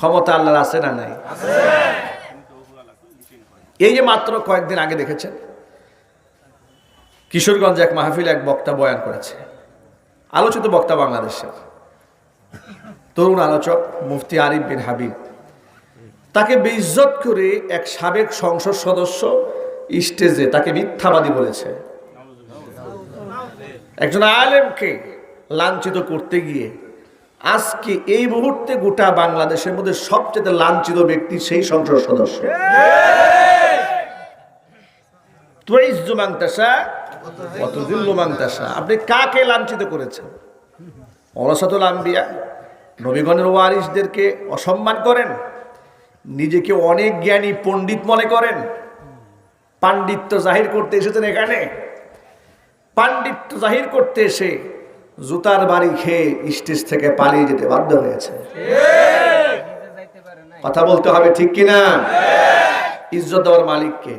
ক্ষমতা আল্লাহর আছে না নাই? এই যে মাত্র কয়েকদিন আগে দেখেছেন, কিশোরগঞ্জে এক মাহফিল এক বক্তা বয়ান করেছে। আলোচিত বক্তা বাংলাদেশের। তরুণ আলোচক মুফতি আরিফ বিন হাবিব। তাকে বেইজ্জত করে এক সাবেক সংসদ সদস্য স্টেজে তাকে মিথ্যাবাদী বলেছে। একজন আলেমকে লাঞ্ছিত করতে গিয়ে আজকে এই মুহূর্তে গোটা বাংলাদেশের মধ্যে সবচেয়ে লাঞ্ছিত ব্যক্তি সেই সংসদ সদস্য। আপনি কাকে লাঞ্ছিত করেছেন? অলসাতুল আম্বিয়া, নবীগণের ওয়ারিসদেরকে অসম্মান করেন? নিজেকে অনেক জ্ঞানী পণ্ডিত মনে করেন? পাণ্ডিত্য জাহির করতে এসেছেন এখানে? পাণ্ডিত্য জাহির করতে এসে জুতার বাড়ি খেয়ে স্টেজ থেকে পালিয়ে যেতে বাধ্য হয়েছে। কথা বলতে হবে ঠিক কিনা? ইজ্জত দেওয়ার মালিককে।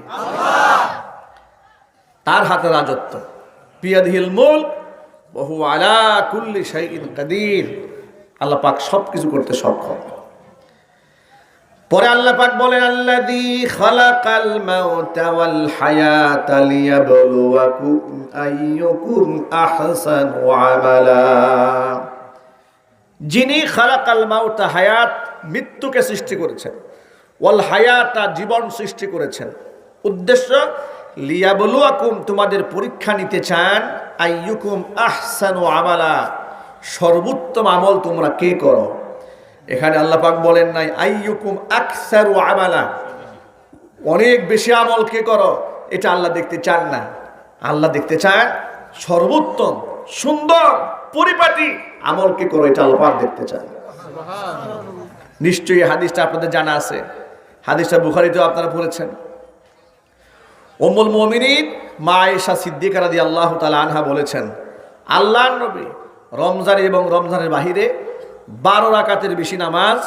তার হাতে রাজত্ব। পিয়াদিহিল মূল বহু আলা কুল্লি শাইইন কাদির। আল্লাহ পাক সব কিছু করতে সক্ষম। পরে আল্লাহ পাক বলেন, আল্লাযী খালাকাল মাউতা ওয়াল হায়াতা লিয়াবলুয়াকুম আইয়ুকুম আহসানু আমালা। যিনি খালাকাল মাউতা হায়াত, মৃত্যুকে সৃষ্টি করেছেন, ওয়াল হায়াতা জীবন সৃষ্টি করেছেন। উদ্দেশ্য, লিয়াবলুয়াকুম, তোমাদের পরীক্ষা নিতে চান, আইয়ুকুম আহসানু আমালা। সর্বোত্তম আমল তোমরা কে করো? এখানে আল্লাহ পাক বলেন নাই, আইয়ুকুম আকসারু আমালা। অনেক বেশি আমল কে করো? এটা আল্লাহ দেখতে চান না। আল্লাহ দেখতে চান সর্বোত্তম, সুন্দর, পরিপাটি আমল কে করো, এটা আল্লাহ পাক দেখতে চান। নিশ্চয়ই হাদিসটা আপনাদের জানা আছে। হাদিসটা বুখারিতেও আপনারা পড়েছেন। ওমুল মমিনিন মা আয়েশা সিদ্দিকা আল্লাহ তালা আনহা বলেছেন, আল্লাহর নবী রমজান এবং রমজানের বাহিরে বারো রাকাতের বেশি নামাজ